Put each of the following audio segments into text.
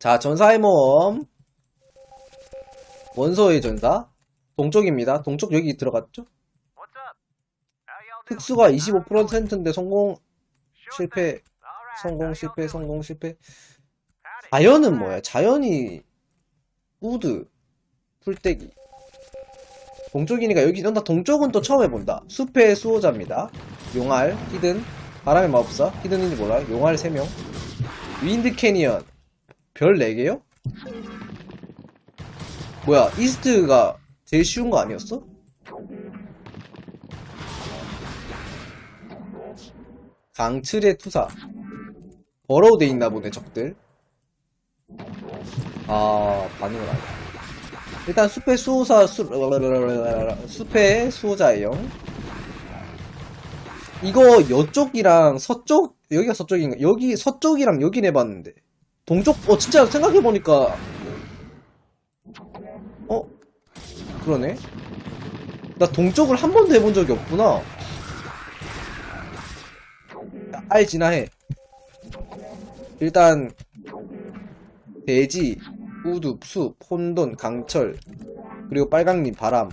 자, 전사의 모험. 원소의 전사. 동쪽입니다. 동쪽 여기 들어갔죠? 흑수가 25%인데 성공, 실패, 성공, 실패, 성공, 실패. 자연은 뭐야? 자연이, 우드, 풀떼기. 동쪽이니까 여기, 나 동쪽은 또 처음 해본다. 숲의 수호자입니다. 용알, 히든, 바람의 마법사, 히든인지 몰라요. 용알 3명. 윈드 캐니언, 별 4개요? 뭐야, 이스트가 제일 쉬운 거 아니었어? 강철의 투사. 버러우 돼 있나 보네, 적들. 아, 반응을 안 해. 일단 숲의 수호사, 수, 숲의 수호자예요. 이거 여쪽이랑 서쪽, 여기가 서쪽인가? 여기 서쪽이랑 여기 내봤는데. 동쪽, 어, 진짜 생각해 보니까. 어? 그러네. 나 동쪽을 한 번도 해본 적이 없구나. 알지나 해. 일단, 돼지, 우두, 숲, 혼돈, 강철, 그리고 빨강님, 바람.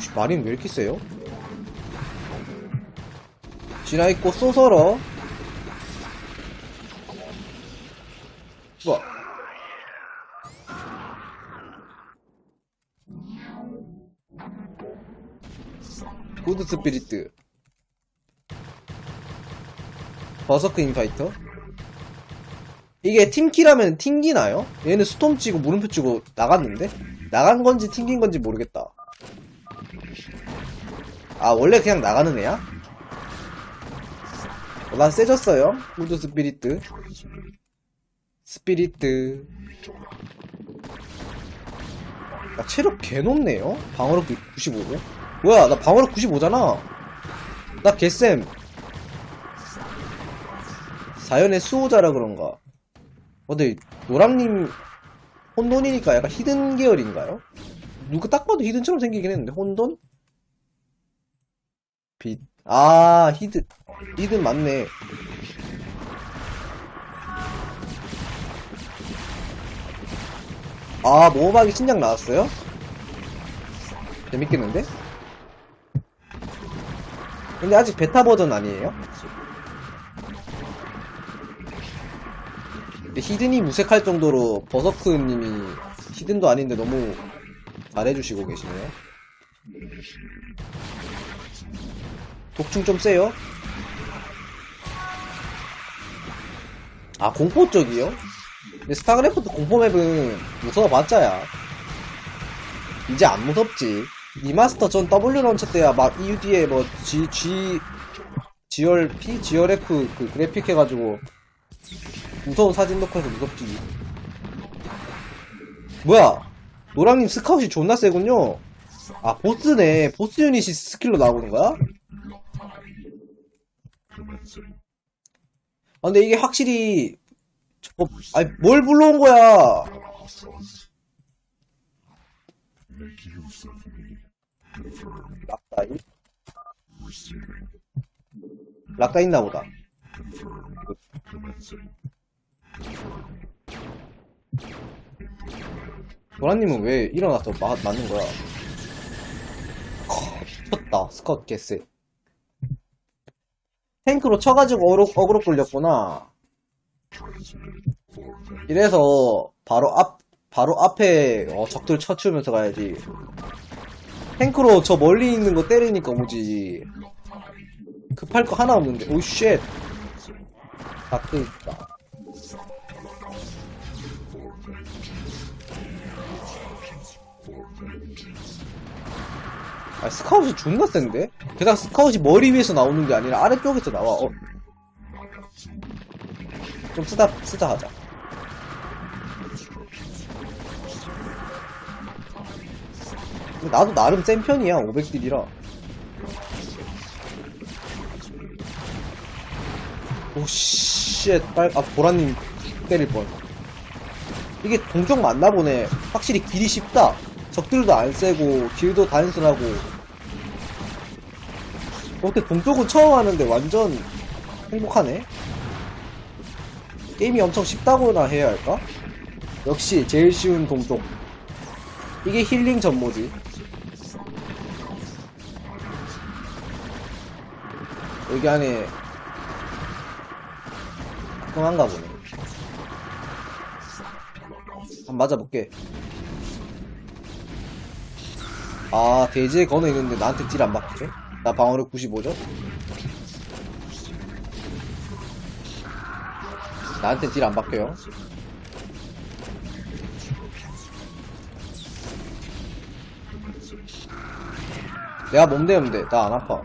씨, 마린 왜 이렇게 세요? 지나있고 쏘서러 뭐 구드 스피리트 버서크 인파이터 이게 팀키라면 튕기나요? 얘는 스톰 치고 물음표 치고 나갔는데? 나간 건지 튕긴 건지 모르겠다 아 원래 그냥 나가는 애야? 어, 난 세졌어요 구드 스피리트 스피리트 야, 체력 개 높네요? 방어력 95고 뭐야 나 방어력 95잖아 나 개쌤 자연의 수호자라 그런가 어, 근데 노랑님 혼돈이니까 약간 히든 계열인가요? 누가 딱 봐도 히든처럼 생기긴 했는데 혼돈? 빛. 아 히든 히든 맞네 아, 모험하기 신작 나왔어요? 재밌겠는데? 근데 아직 베타 버전 아니에요? 근데 히든이 무색할 정도로 버서크님이 히든도 아닌데 너무 잘해주시고 계시네요. 독충 좀 세요? 아, 공포 쪽이요? 근데 스타크래프트 공포 맵은 무서워봤자야. 이제 안 무섭지. 리마스터 전 W 런처 때야 막 EUD에 뭐 G, G, GRP? GRF 그 그래픽 해가지고 무서운 사진 넣고 해서 무섭지. 뭐야? 노랑님 스카웃이 존나 세군요. 아, 보스네. 보스 유닛이 스킬로 나오는 거야? 아, 근데 이게 확실히 저거, 아니, 뭘 불러온 거야? 락다이? 락다 있나 보다. 도라님은 왜 일어나서 마, 맞는 거야? 커, 미쳤다. 스컷 개쎄. 탱크로 쳐가지고 어그로, 어그로 끌렸구나. 이래서 바로 앞 바로 앞에 어, 적들 쳐치우면서 가야지. 탱크로 저 멀리 있는 거 때리니까 오지. 급할 거 하나 없는데. 오 쉣. 다크 있다. 아 스카웃이 존나 센데? 게다가 스카웃이 머리 위에서 나오는 게 아니라 아래쪽에서 나와. 어. 좀 쓰다 쓰다 하자. 나도 나름 센 편이야 500딜이라. 오쉣 빨, 아 보라님 때릴 뻔. 이게 동적 맞나 보네. 확실히 길이 쉽다. 적들도 안 세고 길도 단순하고 어떻게 동쪽은 처음 하는데 완전 행복하네. 게임이 엄청 쉽다고나 해야 할까? 역시 제일 쉬운 동쪽. 이게 힐링 전모지. 여기 안에 가끔한가 보네. 한번 맞아볼게. 아, 대지에 건너 있는데 나한테 딜안 바뀌죠? 나 방어력 95죠? 나한테 딜 안 바뀌어요. 내가 몸 대면 돼. 나 안 아파.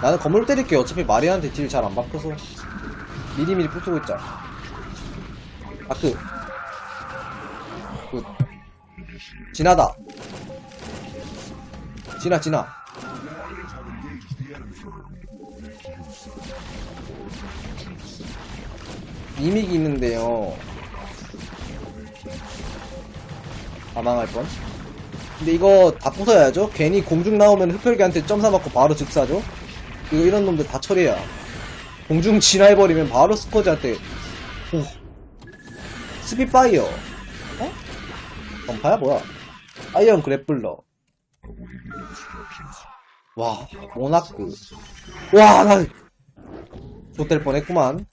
나는 건물 때릴게. 어차피 마리아한테 딜 잘 안 바뀌어서. 미리미리 부수고 있자. 아, 그. 그. 지나다. 지나, 지나. 이믹이 있는데요. 아, 망할 뻔. 근데 이거 다 부숴야죠? 괜히 공중 나오면 흡혈귀한테 점사 맞고 바로 즉사죠? 이거 이런 놈들 다 처리해야. 공중 진화해버리면 바로 스쿼즈한테, 오. 스피파이어. 어? 전파야? 뭐야? 아이언 그래플러. 와, 모나크. 와, 나, 좋될 뻔했구만.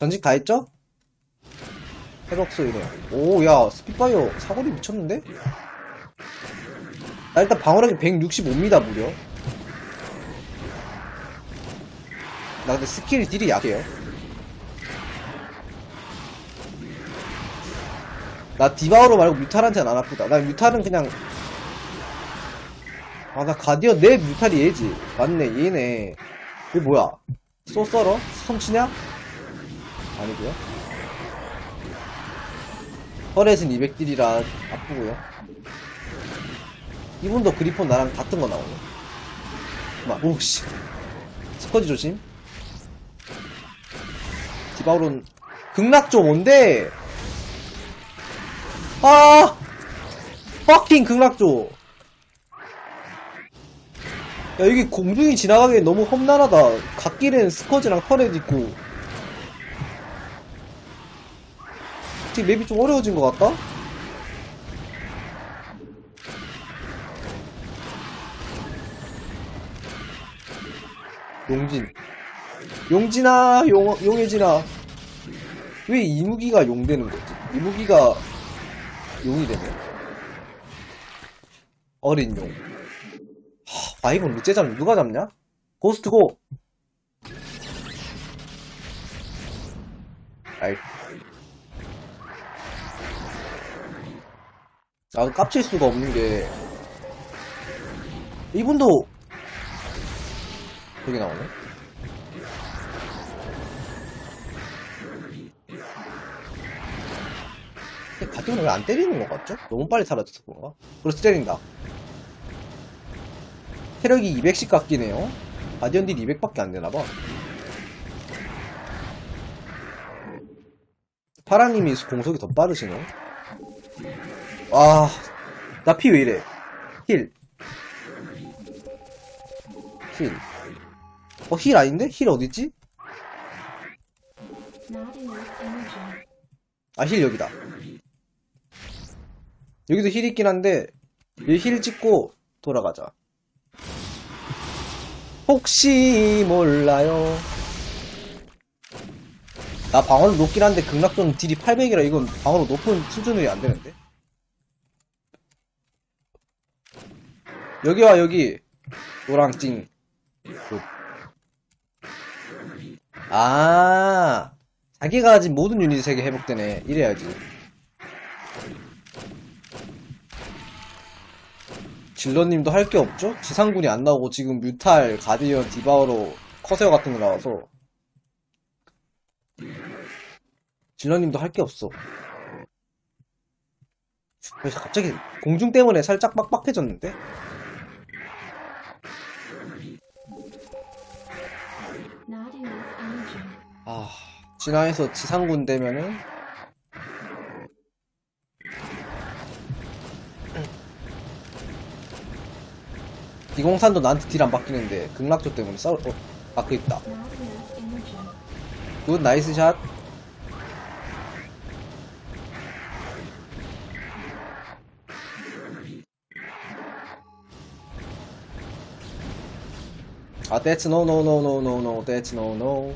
전직 다 했죠? 헤럭스 이래. 오, 야, 스피파이어 사거리 미쳤는데? 나 일단 방어력이 165입니다, 무려. 나 근데 스킬 딜이 약해요. 나 디바우로 말고 뮤탈한테는 안 아프다. 나 뮤탈은 그냥 아 나 가디언 내 뮤탈이 얘지. 맞네 얘네. 이게 뭐야? 쏘썰어? 솜치냐? 아니고요. 펄렛은 200딜이라 아프고요. 이분도 그리폰 나랑 같은 거 나오네. 막 오씨. 스쿼지 조심. 디바우론 극락조 뭔데? 아! 퍼킹 극락조. 야, 여기 공중이 지나가기엔 너무 험난하다. 갓길엔 스커지랑 털렛 있고. 지금 맵이 좀 어려워진 것 같다? 용진. 용진아, 용, 용해진아. 왜 이무기가 용 되는 거지? 이무기가 용이 되네. 어린 용. 하, 바이브는 루째 잡냐? 누가 잡냐? 고스트 고! 아이. 아, 깝칠 수가 없는 게. 이분도, 여기 나오네? 가디언을 왜안 때리는 것 같죠? 너무 빨리 사라져서 그런가? 그래서 때린다. 체력이 200씩 깎이네요. 가디언 딜 200밖에 안 되나봐. 파랑님이 공속이 더 빠르시네. 와, 나피 왜 이래? 힐. 힐. 어, 힐 아닌데? 힐 어딨지? 아, 힐 여기다. 여기도 힐 있긴 한데, 이힐 찍고 돌아가자. 혹시 몰라요. 나 방어력 높긴 한데 극락전 딜이 800이라 이건 방어력 높은 수준이 안 되는데. 여기와 여기 노랑찡. 굿. 아, 자기가 가진 모든 유닛 3개 회복되네. 이래야지. 질러님도 할 게 없죠? 지상군이 안 나오고 지금 뮤탈, 가디언, 디바우로 커세어 같은 거 나와서 질러님도 할 게 없어. 그래서 갑자기 공중 때문에 살짝 빡빡해졌는데? 아, 진화해서 지상군 되면은 비공산도 나한테 딜 안 바뀌는데 극락조 때문에 싸울 어 바뀌 있다 Now have energy. 굿 나이스 샷 아, that's no, no, no, no, no, no, that's no, no.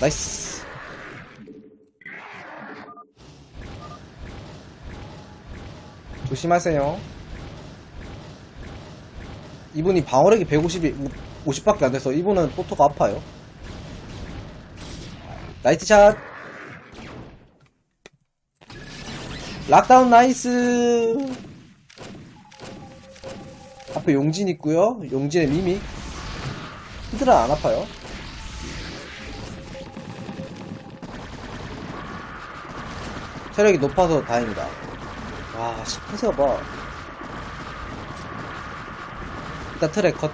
나이스. 조심하세요. 이분이 방어력이 150이, 50밖에 안 돼서 이분은 포토가 아파요. 나이트 샷. 락다운 나이스. 앞에 용진 있고요. 용진의 미믹. 히드라 안 아파요. 체력이 높아서 다행이다. 와, 스페이스가 봐. 일단 트랙 컷.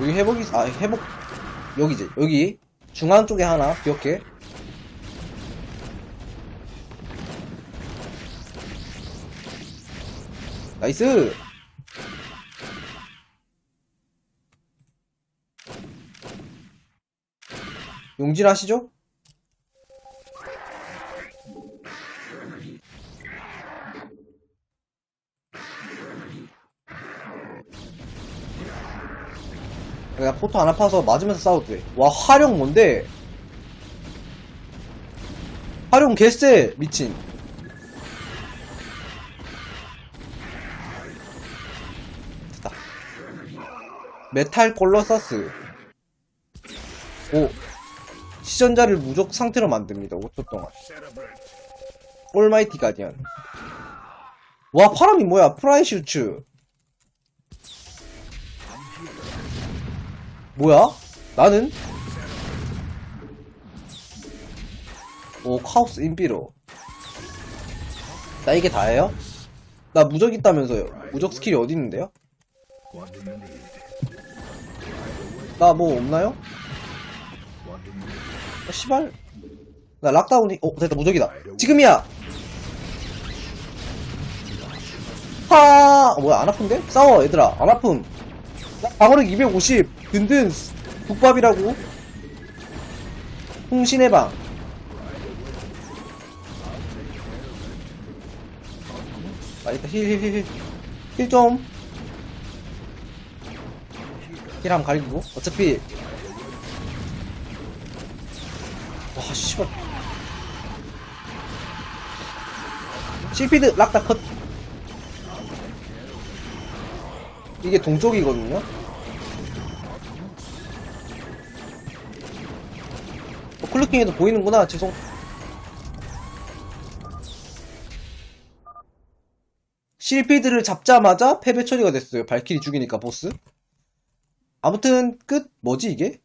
여기 회복이, 아, 회복, 여기지. 여기. 중앙 쪽에 하나, 기억해. 나이스! 용질 하시죠? 내가 포토 안 아파서 맞으면서 싸워도 돼. 와, 화룡 뭔데? 화룡 개쎄! 미친. 됐다. 메탈 콜로서스. 오. 시전자를 무적 상태로 만듭니다. 5초 동안. 올마이티 가디언. 와, 파람이 뭐야? 프라이슈츠. 뭐야? 나는? 오, 카오스 인비로. 나 이게 다예요? 나 무적 있다면서요. 무적 스킬이 어디 있는데요? 나 뭐 없나요? 어, 씨발. 나 락다운이, 어, 됐다, 무적이다. 지금이야! 하! 어, 뭐야, 안 아픈데? 싸워, 얘들아. 안 아픔. 나 방어력 250. 든든, 국밥이라고. 홍신의 방. 아, 일단 힐, 힐, 힐, 힐. 힐 좀. 힐 한번 갈기고. 어차피. 와, 씨발. 실피드 락다 컷. 이게 동쪽이거든요? 어, 클루킹에도 보이는구나, 죄송. 실피드를 잡자마자 패배 처리가 됐어요. 발키리 죽이니까 보스. 아무튼 끝 뭐지 이게?